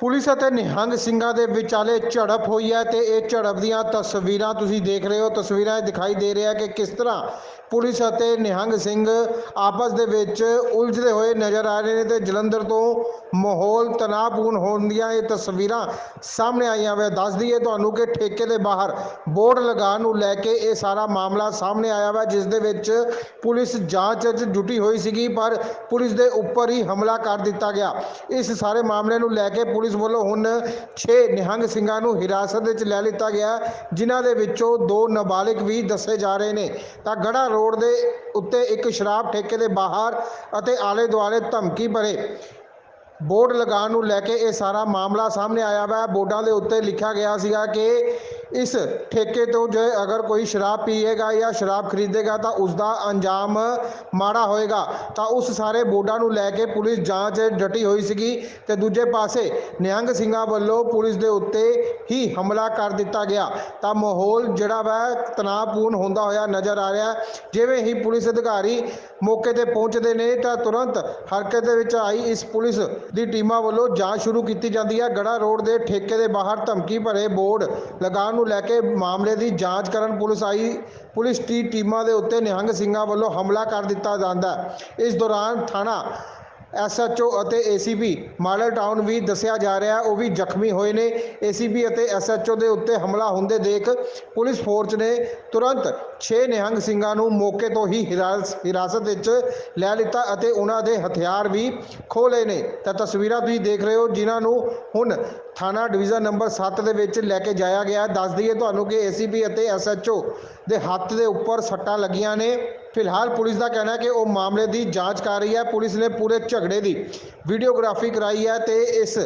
Police ਅਤੇ ਨਿਹੰਗ ਸਿੰਘਾਂ ਦੇ ਵਿਚਾਲੇ ਝੜਪ ਹੋਈ ਹੈ ਤੇ ਇਹ ਝੜਪ ਦੀਆਂ ਤਸਵੀਰਾਂ ਤੁਸੀਂ ਦੇਖ ਰਹੇ ਹੋ। ਤਸਵੀਰਾਂ 'ਚ ਦਿਖਾਈ ਦੇ ਰਿਹਾ ਕਿ ਕਿਸ ਤਰ੍ਹਾਂ ਪੁਲਿਸ ਅਤੇ ਨਿਹੰਗ ਸਿੰਘ ਆਪਸ ਦੇ ਵਿੱਚ ਉਲਝਦੇ ਹੋਏ ਨਜ਼ਰ ਆ ਰਹੇ ਨੇ ਤੇ ਜਲੰਧਰ ਤੋਂ ਮਾਹੌਲ ਤਣਾਅਪੂਰਨ ਹੋਣ ਦੀਆਂ ਇਹ ਤਸਵੀਰਾਂ ਸਾਹਮਣੇ ਆਈਆਂ ਵੇ। ਦੱਸ ਦਈਏ ਤੁਹਾਨੂੰ ਕਿ ਠੇਕੇ ਦੇ ਬਾਹਰ ਬੋਰਡ ਲਗਾਉਣ ਨੂੰ ਲੈ ਕੇ ਇਹ ਸਾਰਾ ਮਾਮਲਾ ਸਾਹਮਣੇ ਆਇਆ ਵਾ, ਜਿਸ ਦੇ ਵਿੱਚ ਪੁਲਿਸ ਜਾਂਚ 'ਚ ਜੁਟੀ ਹੋਈ ਸੀਗੀ, ਪਰ ਪੁਲਿਸ ਦੇ ਉੱਪਰ ਹੀ ਹਮਲਾ ਕਰ ਦਿੱਤਾ ਗਿਆ। ਇਸ ਸਾਰੇ ਮਾਮਲੇ ਨੂੰ ਲੈ ਕੇ ਪੁਲਿਸ ਵੱਲੋਂ ਹੁਣ 6 ਨਿਹੰਗ ਸਿੰਘਾਂ ਨੂੰ ਹਿਰਾਸਤ ਵਿੱਚ ਲੈ ਲਿੱਤਾ ਗਿਆ, ਜਿਨ੍ਹਾਂ ਦੇ ਵਿੱਚੋਂ ਦੋ ਨਾਬਾਲਿਗ ਵੀ ਦੱਸੇ ਜਾ ਰਹੇ ਨੇ। ਤਾਂ ਗੜਾ ਰੋਡ ਦੇ ਉੱਤੇ ਇੱਕ ਸ਼ਰਾਬ ਠੇਕੇ ਦੇ ਬਾਹਰ ਅਤੇ ਆਲੇ ਦੁਆਲੇ ਧਮਕੀ ਭਰੇ। ਬੋਰਡ ਲਗਾਉਣ ਨੂੰ ਲੈ ਕੇ ਇਹ ਸਾਰਾ ਮਾਮਲਾ ਸਾਹਮਣੇ ਆਇਆ ਵਾ। ਬੋਰਡਾਂ ਦੇ ਉੱਤੇ ਲਿਖਿਆ ਗਿਆ ਸੀਗਾ ਕਿ ਇਸ ਠੇਕੇ ਤੋਂ ਜੇ ਅਗਰ ਕੋਈ ਸ਼ਰਾਬ ਪੀਏਗਾ ਜਾਂ ਸ਼ਰਾਬ ਖਰੀਦੇਗਾ ਤਾਂ ਉਸ ਦਾ ਅੰਜਾਮ ਮਾੜਾ ਹੋਏਗਾ। ਤਾਂ ਉਸ ਸਾਰੇ ਬੋਰਡਾਂ ਨੂੰ ਲੈ ਕੇ ਪੁਲਿਸ ਜਾਂਚ ਡਟੀ ਹੋਈ ਸੀਗੀ ਤੇ ਦੂਜੇ ਪਾਸੇ ਨਿਹੰਗ ਸਿੰਘਾਂ ਵੱਲੋਂ ਪੁਲਿਸ ਦੇ ਉੱਤੇ ਹੀ ਹਮਲਾ ਕਰ ਦਿੱਤਾ ਗਿਆ। ਤਾਂ ਮਾਹੌਲ ਜਿਹੜਾ ਵਾ ਤਣਾਅਪੂਰਨ ਹੁੰਦਾ ਹੋਇਆ ਨਜ਼ਰ ਆ ਰਿਹਾ। ਜਿਵੇਂ ਹੀ ਪੁਲਿਸ ਅਧਿਕਾਰੀ ਮੌਕੇ ਤੇ ਪਹੁੰਚਦੇ ਨੇ ਤਾਂ ਤੁਰੰਤ ਹਰਕਤ ਦੇ ਵਿੱਚ ਆਈ ਇਸ ਪੁਲਿਸ ਦੀ ਟੀਮਾਂ ਵੱਲੋਂ ਜਾਂਚ ਸ਼ੁਰੂ ਕੀਤੀ ਜਾਂਦੀ ਹੈ। ਗੜਾ ਰੋਡ ਦੇ ਠੇਕੇ ਦੇ ਬਾਹਰ ਧਮਕੀ ਭਰੇ ਬੋਰਡ ਲਗਾਉਣ ਨੂੰ ਲੈ ਕੇ ਮਾਮਲੇ ਦੀ ਜਾਂਚ ਕਰਨ ਪੁਲਿਸ ਆਈ। ਪੁਲਿਸ ਦੀ ਟੀਮਾਂ ਦੇ ਉੱਤੇ ਨਿਹੰਗ ਸਿੰਘਾਂ ਵੱਲੋਂ ਹਮਲਾ ਕਰ ਦਿੱਤਾ ਜਾਂਦਾ। ਹੈ ਇਸ ਦੌਰਾਨ ਥਾਣਾ ਐਸਐਚਓ ਅਤੇ ਏਸੀਪੀ ਮਾਡਲ ਟਾਊਨ ਵੀ ਦੱਸਿਆ ਜਾ ਰਿਹਾ ਉਹ ਵੀ ਜ਼ਖਮੀ ਹੋਏ ਨੇ। ਏਸੀਪੀ ਅਤੇ ਐਸਐਚਓ ਦੇ ਉੱਤੇ ਹਮਲਾ ਹੁੰਦੇ ਦੇਖ ਪੁਲਿਸ ਫੋਰਸ ਨੇ ਤੁਰੰਤ 6 ਨਿਹੰਗ ਸਿੰਘਾਂ ਨੂੰ ਮੌਕੇ ਤੋਂ ਹੀ ਹਿਰਾਸ- ਹਿਰਾਸਤ ਵਿੱਚ ਲੈ ਲਿੱਤਾ ਅਤੇ ਉਹਨਾਂ ਦੇ ਹਥਿਆਰ ਵੀ ਖੋਹ ਲਏ ਨੇ। ਤਾਂ ਤਸਵੀਰਾਂ ਤੁਸੀਂ ਦੇਖ ਰਹੇ ਹੋ, ਜਿਨ੍ਹਾਂ ਨੂੰ ਹੁਣ ਥਾਣਾ ਡਿਵੀਜ਼ਨ ਨੰਬਰ 7 ਦੇ ਵਿੱਚ ਲੈ ਕੇ ਜਾਇਆ ਗਿਆ ਦੱਸ ਦਈਏ ਤੁਹਾਨੂੰ ਕਿ ਏਸੀਪੀ ਅਤੇ ਐਸਐਚਓ ਦੇ ਹੱਥ ਦੇ ਉੱਪਰ ਸੱਟਾਂ ਲੱਗੀਆਂ ਨੇ। ਫਿਲਹਾਲ ਪੁਲਿਸ ਦਾ ਕਹਿਣਾ ਹੈ ਕਿ ਉਹ ਮਾਮਲੇ ਦੀ ਜਾਂਚ ਕਰ ਰਹੀ ਹੈ ਪੁਲਿਸ ਨੇ ਪੂਰੇ ਝਗੜੇ ਦੀ ਵੀਡੀਓਗ੍ਰਾਫੀ ਕਰਾਈ ਹੈ ਤੇ ਇਸ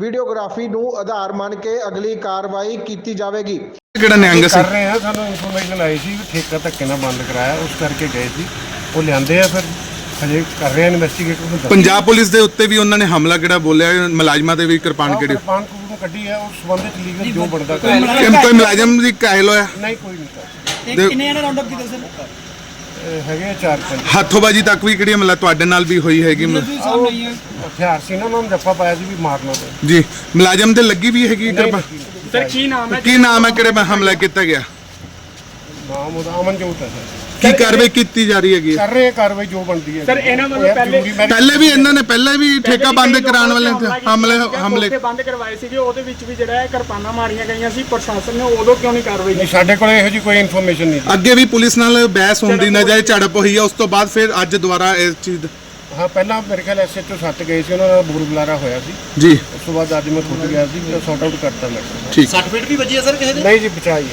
ਵੀਡੀਓਗ੍ਰਾਫੀ ਨੂੰ ਆਧਾਰ ਮੰਨ ਕੇ ਅਗਲੀ ਕਾਰਵਾਈ ਕੀਤੀ ਜਾਵੇਗੀ ਕਿਹੜਾ ਨਿਹੰਗ ਸੀ ਕਰ ਰਹੇ ਆ ਸਾਨੂੰ ਇਨਫੋਰਮੇਸ਼ਨ ਆਈ ਸੀ ਵੀ ਠੇਕਾ ਧੱਕੇ ਨਾਲ ਬੰਦ ਕਰਾਇਆ ਉਸ ਕਰਕੇ ਗਏ ਸੀ ਉਹ ਲਿਆਂਦੇ ਆ ਫਿਰ ਹਜੇ ਕਰ ਰਹੇ ਆ ਇਨਵੈਸਟੀਗੇਟਰ ਨੂੰ ਦੱਸ ਪੰਜਾਬ ਪੁਲਿਸ ਦੇ ਉੱਤੇ ਵੀ ਉਹਨਾਂ ਨੇ ਹਮਲਾ ਕਿਹੜਾ ਬੋਲਿਆ ਮੁਲਾਜ਼ਮਾਂ ਤੇ ਵੀ ਕਿਰਪਾਨ ਕਿਹੜੀ ਪਾਨ ਕੂੜ ਨੂੰ ਕੱਢੀ ਆ ਉਸ ਸੰਬੰਧਿਤ ਲੀਗਲ ਜੋ ਬਣਦਾ ਕਰ ਕੋਈ ਮੁਲਾਜ਼ਮ ਦੀ ਕਾਇਲ ਹੋਇਆ ਨਹੀਂ ਕੋਈ ਨਹੀਂ ਕਰ ਇਹ ਕਿੰਨੇ ਜਣੇ ਰਾਉਂਡ ਅਪ ਕੀਤੇ ਸਰ ਹੈਗੇ ਆ ਚਾਰ ਪੰਜ। ਹੱਥੋਂਬਾਜੀ ਤੱਕ ਵੀ ਕਿਹੜੀ ਮਤਲਬ ਤੁਹਾਡੇ ਨਾਲ ਵੀ ਹੋਈ ਹੈਗੀ? ਮ- ਤੁਸੀਂ ਸਾਹਮਣੇ ਹੀ ਹੈ। ਹਥਿਆਰ ਸੀ ਨਾ ਉਹਨਾਂ ਨੂੰ ਜੱਫਾ ਪਾਇਆ ਸੀ ਵੀ ਮਾਰਨਾ ਤੇ। ਜੀ ਮੁਲਾਜ਼ਮ ਤੇ ਲੱਗੀ ਵੀ ਹੈਗੀ ਕਿਰਪਾਨ ਸਰ ਕੀ ਨਾਮ ਹੈ ਕੀ ਨਾਮ ਹੈ ਕਿਹੜੇ ਮੈਂ ਹਮਲਾ ਕੀਤਾ ਗਿਆ? ਨਾਮ ਉਹਦਾ ਅਮਨਜੋਤ ਹੈ ਸਰ। ਕੀ ਕਾਰਵਾਈ ਕੀਤੀ ਜਾ ਰਹੀ ਹੈਗੀ ਹੈ? ਕਰ ਰਹੇ ਆ ਕਾਰਵਾਈ ਜੋ ਬਣਦੀ ਹੈ। ਸਰ, ਇਹਨਾਂ ਵੱਲੋਂ ਪਹਿਲੇ- ਪਹਿਲੇ ਵੀ ਇਹਨਾਂ ਨੇ ਪਹਿਲੇ ਵੀ ਠੇਕਾ ਬੰਦ ਕਰਾਉਣ ਵਾਲੇ ਤੇ ਹਮਲੇ ਹਮਲੇ। ਕੋਠੇ ਬੰਦ ਕਰਵਾਏ ਸੀਗੇ ਉਹਦੇ ਵਿੱਚ ਵੀ ਜਿਹੜਾ ਹੈ ਕਿਰਪਾਨਾਂ ਮਾਰੀਆਂ ਗਈਆਂ ਸੀ ਪ੍ਰਸ਼ਾਸਨ ਨੇ ਉਦੋਂ ਕਿਉਂ ਨਹੀਂ ਕਾਰਵਾਈ ਨਹੀਂ ਕੀਤੀ? ਸਾਡੇ ਕੋਲ ਇਹੋ ਜੀ ਕੋਈ ਇਨਫੋਰਮੇਸ਼ਨ ਨਹੀਂ ਅੱਗੇ ਵੀ ਪੁਲਿਸ ਨਾਲ ਬਹਿਸ ਹੁੰਦੀ ਨਜ਼ਰ ਝੜਪ ਹੋਈ ਹੈ ਉਸ ਤੋਂ ਬਾਅਦ ਫਿਰ ਅੱਜ ਦੁਬਾਰਾ ਇਸ ਚੀਜ਼ ਦਾ- ਹਾਂ ਪਹਿਲਾਂ ਮੇਰੇ ਖਿਆਲ ਐਸਐਚਓ ਸੱਤ ਗਏ ਸੀ ਉਹਨਾਂ ਦਾ ਬੂਰ ਬੁਲਾਰਾ ਹੋਇਆ ਸੀ। ਜੀ। ਉਸ ਤੋਂ ਬਾਅਦ ਅੱਜ ਮੈਂ ਖੁਦ ਗਿਆ ਸੀ ਸੌਟ ਆਊਟ ਕਰਤਾ ਮੈਂ। ਠੀਕ। ਸੱਟ ਫੇਟ ਵੀ ਵੱਜੀ ਹੈ ਸਰ ਕਿਸੇ ਦੇ? ਨਹੀਂ ਜੀ ਬਚਾਈ